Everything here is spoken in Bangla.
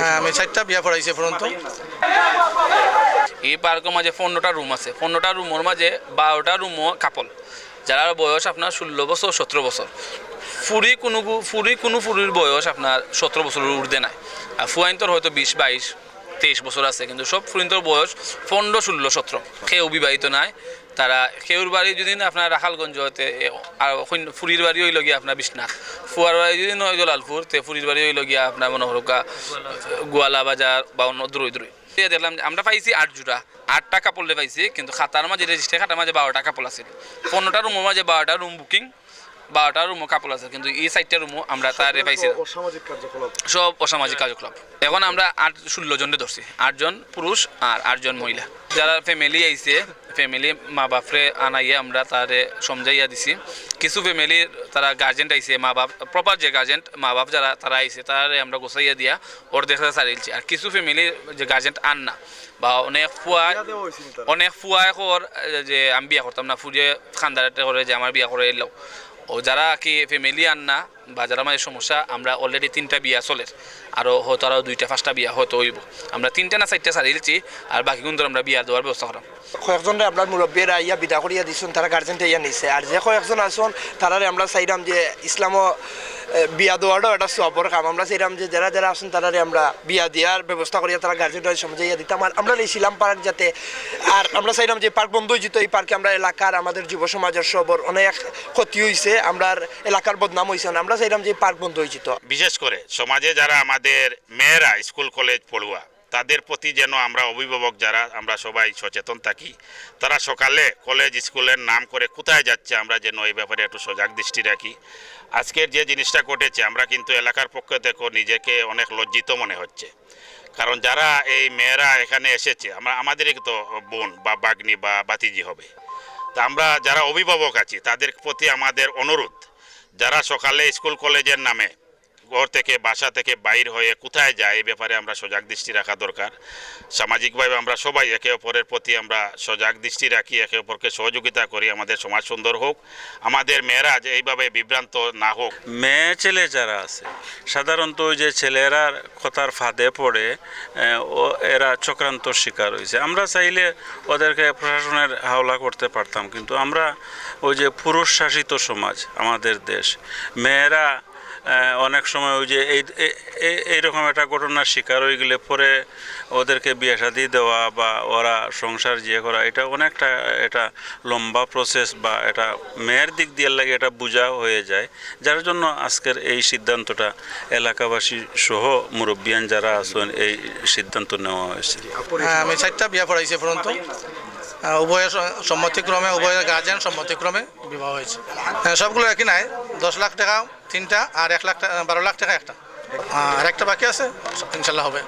হ্যাঁ এই পনেরোটা আছে। পনেরোটা মাঝে কাপল যারা বয়স আপনার বছর বছর ফুরি কোনো কোনো ফুরির বয়স আপনার সতেরো বছরের উর্ধে নাই। আর তোর হয়তো বিশ, বাইশ। তেইশ বছর আছে, কিন্তু সব ফুরিন্তর বয়স পনেরো ষোলো সতেরো। কেউ বিবাহিত নাই, তারা কেউর বাড়ি যদি আপনার রাখালগঞ্জ হতে আর ফুরির বাড়ি হইল গিয়া আপনার বিশ্বনাথ। ফুয়ার বাড়ি যদি নয় জলালপুর তে ফুরির বাড়ি হইল গিয়া আপনার মনে হলো গা, গোয়ালা বাজার বা অন্য দূরই দূরই। দেখলাম আমরা পাইছি আট জোড়া আটটা কাপড়লে পাইছি, কিন্তু খাতার মাঝে, রেজিস্টার খাতার মাঝে বারোটা কাপড় আছে। পনেরোটা রুমের মাঝে বারোটা রুম বুকিং বারোটা রুমও কাপল আছে কিন্তু এই সাইডটা রুমও আমরা তারে পাইছি সব অসামাজিক কার্যকলাপ। এখন আমরা আট ষোলো জনে ধরছি। আটজন পুরুষ আর আটজন মহিলা। যারা ফ্যামিলি আইছে ফ্যামিলি মা বাপরে আনাইয়ে আমরা তারে সমঝাইয়া দিছি। কিছু ফ্যামিলির তারা গার্জেন্ট আইছে মা বাপ প্রপার যে গার্জেন্ট মা বাপ যারা তারা আইছে তারে আমরা গোসাইয়া দিয়া ওর দেখা সারিলছি আর কিছু ফ্যামিলির যে গার্জেন্ট আন না বা অনেক ফুয়া অনেক ফুয়া কর যে আমি বিয়া করতাম না ফুরিয়ে খানদারাতে করে যে আমার বিয়া করে এলো। ও যারা কি ফ্যামিলি আন না বা যারা মানে সমস্যা, আমরা অলরেডি তিনটা বিয়া চলে। আরও হয়তো আরও দুইটা, পাঁচটা বিয়া হয়তো হইব। আমরা তিনটা না চারটা সারিয়েছি আর বাকি কিন্তু আমরা বিয়া দেওয়ার ব্যবস্থা করাম। কয়েকজন আপনার মুরব্বীরা ইয়া বিদা করিয়া দিচ্ছেন তারা গার্জেন্টে ইয়া নিছে। আর যে কয়েকজন আসুন তারা আমরা চাইলাম যে ইসলামও বিয়া দেওয়ারও একটা সবর কাম। আমরা সেরাম যে যারা যারা আসুন তারা আমরা বিয়া দেওয়ার ব্যবস্থা করিয়া তারা গার্জেনরা সমঝাইয়া দিতাম। আর আমরা নিয়েছিলাম পার্ক যাতে আর আমরা চাইলাম যে পার্ক বন্ধ হয়েছিত এই পার্কে আমরা এলাকার আমাদের যুব সমাজের সবর অনেক ক্ষতি হয়েছে আমরা এলাকার বদনাম হয়েছে আমরা চাইলাম যে পার্ক বন্ধ হয়েছিত বিশেষ করে সমাজে যারা আমাদের মেয়েরা স্কুল, কলেজ, পড়ুয়া তাদের প্রতি যেন আমরা অভিভাবক যারা, আমরা সবাই সচেতন থাকি। তারা সকালে কলেজ স্কুলের নাম করে কোথায় যাচ্ছে, আমরা যেন এই ব্যাপারে একটু সজাগ দৃষ্টি রাখি। আজকের যে জিনিসটা ঘটেছে, আমরা কিন্তু এলাকার পক্ষ থেকে নিজেকে অনেক লজ্জিত মনে হচ্ছে। কারণ যারা এই মেয়েরা এখানে এসেছে, আমরা, আমাদেরই তো বোন বা বাগ্নি বা বাতিজি হবে। তা আমরা যারা অভিভাবক আছি, তাদের প্রতি আমাদের অনুরোধ, যারা সকালে স্কুল কলেজের নামে ঘর থেকে বাসা থেকে বাইর হয়ে কোথায় যায়, এই ব্যাপারে আমরা সজাগ দৃষ্টি রাখা দরকার। সামাজিকভাবে আমরা সবাই একে অপরের প্রতি আমরা সজাগ দৃষ্টি রাখি, একে অপরকে সহযোগিতা করি, আমাদের সমাজ সুন্দর হোক, আমাদের মেয়েরা যে এইভাবে বিভ্রান্ত না হোক। মেয়ে ছেলে যারা আছে, সাধারণত ওই যে ছেলেরা কথার ফাঁদে পড়ে ও এরা চক্রান্ত শিকার হয়েছে। আমরা চাইলে ওদেরকে প্রশাসনের হাওলা করতে পারতাম, কিন্তু আমরা ওই যে পুরুষ শাসিত সমাজ, আমাদের দেশ, মেয়েরা অনেক সময় ওই যে এই এইরকম একটা ঘটনার শিকার হয়ে গেলে পরে ওদেরকে বিয়ে শাদি দেওয়া বা ওরা সংসার জিয়ে করা এটা অনেকটা এটা লম্বা প্রসেস বা এটা মেয়ের দিক দিয়ে লাগে এটা বোঝা হয়ে যায়। যার জন্য আজকের এই সিদ্ধান্তটা এলাকাবাসী সহ মুরব্বিয়ান যারা আছেন এই সিদ্ধান্ত নেওয়া হয়েছে। হ্যাঁ আমি চারটা বিয়া পড়াইছি পর্যন্ত। উভয়ের সম্মতিক্রমে উভয়ের গার্জেন সম্মতিক্রমে বিবাহ হয়েছে। হ্যাঁ, সবগুলো একই নাই। দশ লাখ টাকা, তিনটা, আর এক লাখ বারো লাখ টাকা একটা। আর একটা বাকি আছে, ইনশাল্লাহ হবে।